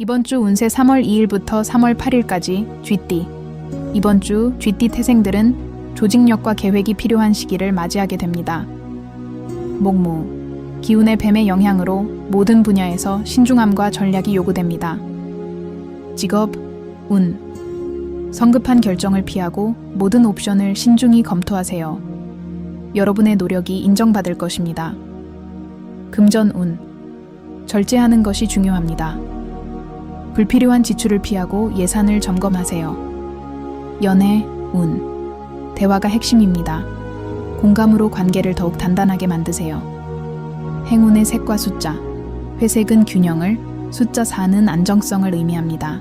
이번 주 운세 3월 2일부터 3월 8일까지 쥐띠. 이번 주 쥐띠 태생들은 조직력과 계획이 필요한 시기를 맞이하게 됩니다. 목무. 기운의 뱀의 영향으로 모든 분야에서 신중함과 전략이 요구됩니다. 직업, 운. 성급한 결정을 피하고 모든 옵션을 신중히 검토하세요. 여러분의 노력이 인정받을 것입니다. 금전 운. 절제하는 것이 중요합니다. 불필요한 지출을 피하고 예산을 점검하세요. 연애, 운. 대화가 핵심입니다. 공감으로 관계를 더욱 단단하게 만드세요. 행운의 색과 숫자. 회색은 균형을, 숫자 4는 안정성을 의미합니다.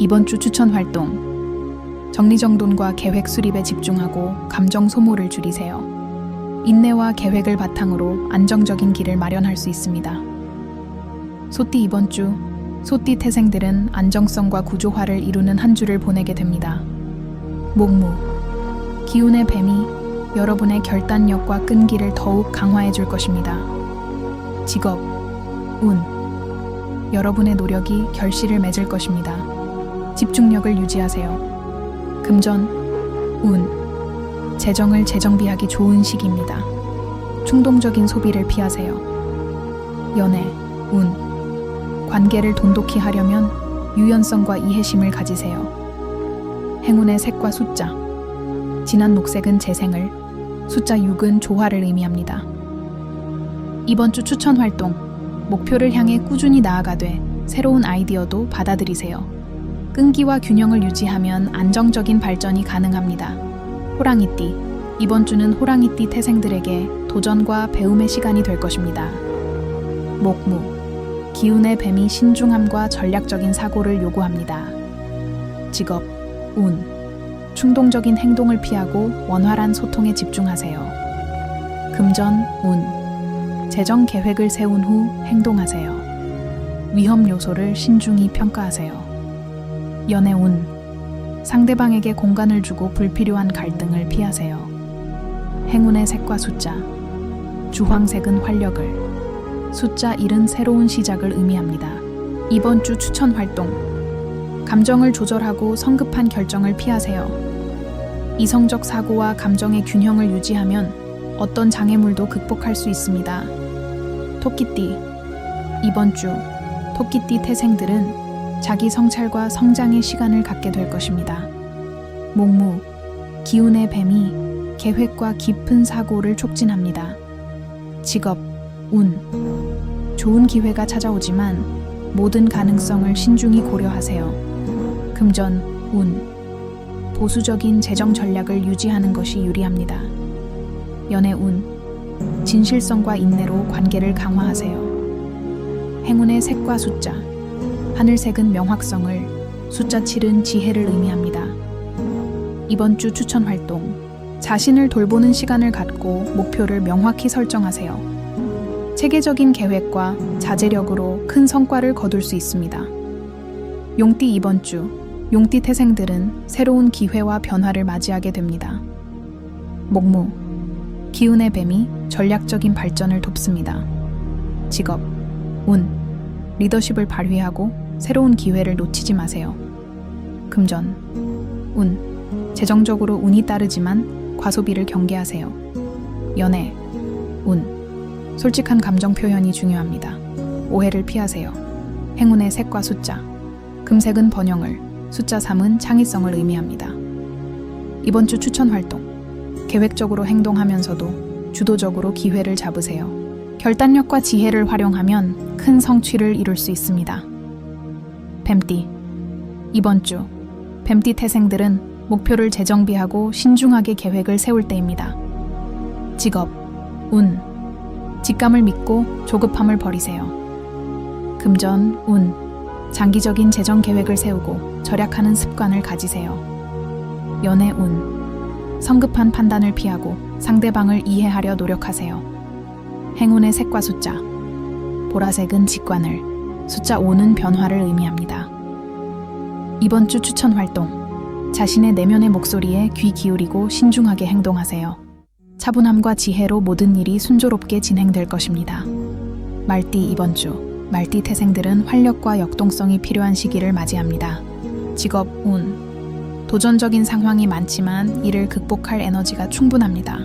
이번 주 추천 활동. 정리정돈과 계획 수립에 집중하고 감정 소모를 줄이세요. 인내와 계획을 바탕으로 안정적인 길을 마련할 수 있습니다. 소띠 이번 주 소띠 태생들은 안정성과 구조화를 이루는 한 주를 보내게 됩니다. 목무 기운의 뱀이 여러분의 결단력과 끈기를 더욱 강화해 줄 것입니다. 직업 운 여러분의 노력이 결실을 맺을 것입니다. 집중력을 유지하세요. 금전 운 재정을 재정비하기 좋은 시기입니다. 충동적인 소비를 피하세요. 연애 운 관계를 돈독히 하려면 유연성과 이해심을 가지세요. 행운의 색과 숫자. 진한 녹색은 재생을, 숫자 6은 조화를 의미합니다. 이번 주 추천 활동. 목표를 향해 꾸준히 나아가되 새로운 아이디어도 받아들이세요. 끈기와 균형을 유지하면 안정적인 발전이 가능합니다. 호랑이띠. 이번 주는 호랑이띠 태생들에게 도전과 배움의 시간이 될 것입니다. 목무. 기운의 뱀이 신중함과 전략적인 사고를 요구합니다. 직업, 운. 충동적인 행동을 피하고 원활한 소통에 집중하세요. 금전, 운. 재정 계획을 세운 후 행동하세요. 위험 요소를 신중히 평가하세요. 연애 운. 상대방에게 공간을 주고 불필요한 갈등을 피하세요. 행운의 색과 숫자. 주황색은 활력을, 숫자 1은 새로운 시작을 의미합니다. 이번 주 추천 활동. 감정을 조절하고 성급한 결정을 피하세요. 이성적 사고와 감정의 균형을 유지하면 어떤 장애물도 극복할 수 있습니다. 토끼띠. 이번 주 토끼띠 태생들은 자기 성찰과 성장의 시간을 갖게 될 것입니다. 목무. 기운의 뱀이 계획과 깊은 사고를 촉진합니다. 직업, 운. 좋은 기회가 찾아오지만 모든 가능성을 신중히 고려하세요. 금전, 운. 보수적인 재정 전략을 유지하는 것이 유리합니다. 연애 운. 진실성과 인내로 관계를 강화하세요. 행운의 색과 숫자. 하늘색은 명확성을, 숫자 7은 지혜를 의미합니다. 이번 주 추천 활동. 자신을 돌보는 시간을 갖고 목표를 명확히 설정하세요. 체계적인 계획과 자제력으로 큰 성과를 거둘 수 있습니다. 용띠 이번 주, 용띠 태생들은 새로운 기회와 변화를 맞이하게 됩니다. 목무, 기운의 뱀이 전략적인 발전을 돕습니다. 직업, 운, 리더십을 발휘하고 새로운 기회를 놓치지 마세요. 금전, 운, 재정적으로 운이 따르지만 과소비를 경계하세요. 연애, 운, 솔직한 감정 표현이 중요합니다. 오해를 피하세요. 행운의 색과 숫자. 금색은 번영을, 숫자 3은 창의성을 의미합니다. 이번 주 추천 활동. 계획적으로 행동하면서도 주도적으로 기회를 잡으세요. 결단력과 지혜를 활용하면 큰 성취를 이룰 수 있습니다. 뱀띠. 이번 주 뱀띠 태생들은 목표를 재정비하고 신중하게 계획을 세울 때입니다. 직업, 운, 직감을 믿고 조급함을 버리세요. 금전, 운, 장기적인 재정 계획을 세우고 절약하는 습관을 가지세요. 연애 운, 성급한 판단을 피하고 상대방을 이해하려 노력하세요. 행운의 색과 숫자, 보라색은 직관을, 숫자 5는 변화를 의미합니다. 이번 주 추천 활동, 자신의 내면의 목소리에 귀 기울이고 신중하게 행동하세요. 차분함과 지혜로 모든 일이 순조롭게 진행될 것입니다. 말띠 이번 주 말띠 태생들은 활력과 역동성이 필요한 시기를 맞이합니다. 직업 운 도전적인 상황이 많지만 이를 극복할 에너지가 충분합니다.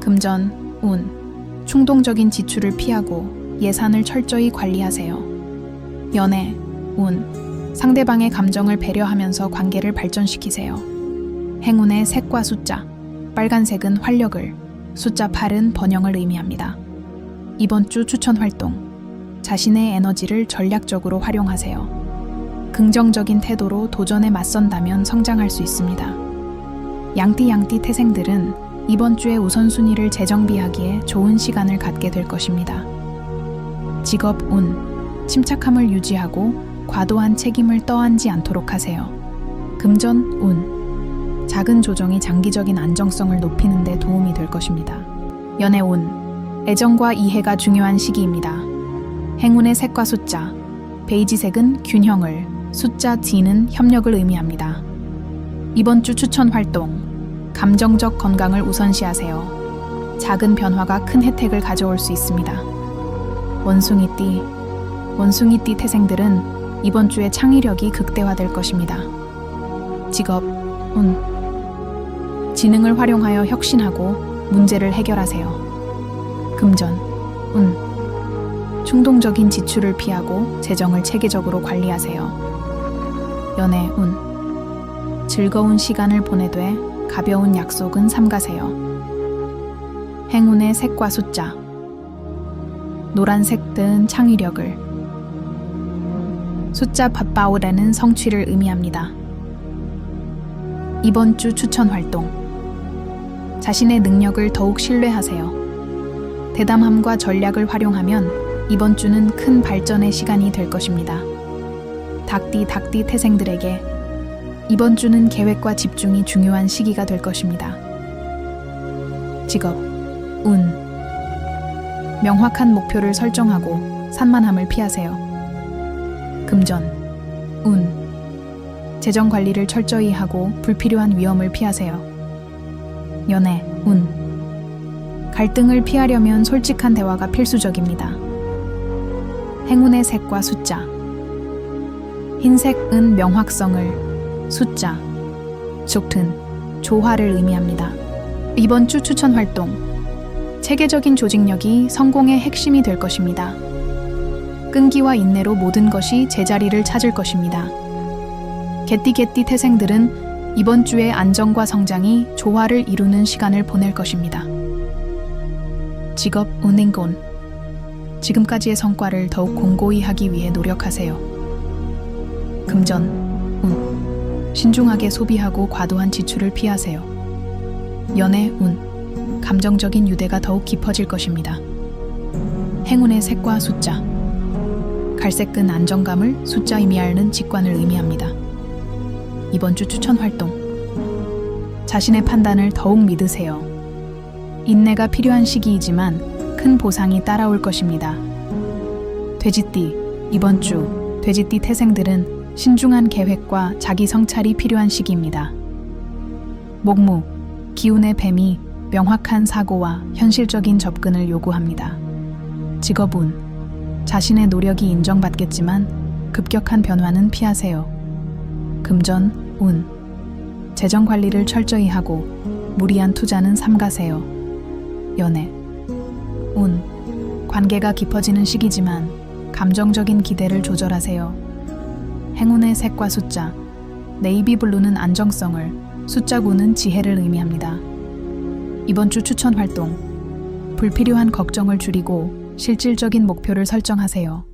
금전 운 충동적인 지출을 피하고 예산을 철저히 관리하세요. 연애 운 상대방의 감정을 배려하면서 관계를 발전시키세요. 행운의 색과 숫자 빨간색은 활력을 숫자 8은 번영을 의미합니다. 이번 주 추천 활동 자신의 에너지를 전략적으로 활용하세요. 긍정적인 태도로 도전에 맞선다면 성장할 수 있습니다. 양띠 양띠 태생들은 이번 주에 우선순위를 재정비하기에 좋은 시간을 갖게 될 것입니다. 직업 운 침착함을 유지하고 과도한 책임을 떠안지 않도록 하세요. 금전 운 작은 조정이 장기적인 안정성을 높이는 데 도움이 될 것입니다. 연애 운 애정과 이해가 중요한 시기입니다. 행운의 색과 숫자 베이지색은 균형을 숫자 D는 협력을 의미합니다. 이번 주 추천 활동 감정적 건강을 우선시하세요. 작은 변화가 큰 혜택을 가져올 수 있습니다. 원숭이띠 원숭이띠 태생들은 이번 주에 창의력이 극대화될 것입니다. 직업 운 지능을 활용하여 혁신하고 문제를 해결하세요. 금전 운 충동적인 지출을 피하고 재정을 체계적으로 관리하세요. 연애 운 즐거운 시간을 보내되 가벼운 약속은 삼가세요. 행운의 색과 숫자 노란색 든 창의력을 숫자 팟바오라는 성취를 의미합니다. 이번 주 추천 활동 자신의 능력을 더욱 신뢰하세요. 대담함과 전략을 활용하면 이번 주는 큰 발전의 시간이 될 것입니다. 닭띠 닭띠 태생들에게 이번 주는 계획과 집중이 중요한 시기가 될 것입니다. 직업 운 명확한 목표를 설정하고 산만함을 피하세요. 금전 운 재정 관리를 철저히 하고 불필요한 위험을 피하세요. 연애 운 갈등을 피하려면 솔직한 대화가 필수적입니다. 행운의 색과 숫자 흰색은 명확성을 숫자 족튼 조화를 의미합니다. 이번 주 추천 활동 체계적인 조직력이 성공의 핵심이 될 것입니다. 끈기와 인내로 모든 것이 제자리를 찾을 것입니다. 개띠개띠 태생들은 이번 주에 안정과 성장이 조화를 이루는 시간을 보낼 것입니다. 직업 운행곤 지금까지의 성과를 더욱 공고히 하기 위해 노력하세요. 금전 운 신중하게 소비하고 과도한 지출을 피하세요. 연애 운 감정적인 유대가 더욱 깊어질 것입니다. 행운의 색과 숫자 갈색끈 안정감을 숫자 의미하는 직관을 의미합니다. 이번 주 추천 활동 자신의 판단을 더욱 믿으세요. 인내가 필요한 시기이지만 큰 보상이 따라올 것입니다. 돼지띠 이번 주 돼지띠 태생들은 신중한 계획과 자기 성찰이 필요한 시기입니다. 목무 기운의 뱀이 명확한 사고와 현실적인 접근을 요구합니다. 직업운 자신의 노력이 인정받겠지만 급격한 변화는 피하세요. 금전 운 재정 관리를 철저히 하고 무리한 투자는 삼가세요. 연애 운 관계가 깊어지는 시기지만 감정적인 기대를 조절하세요. 행운의 색과 숫자 네이비 블루는 안정성을 숫자 9는 지혜를 의미합니다. 이번 주 추천 활동 불필요한 걱정을 줄이고 실질적인 목표를 설정하세요.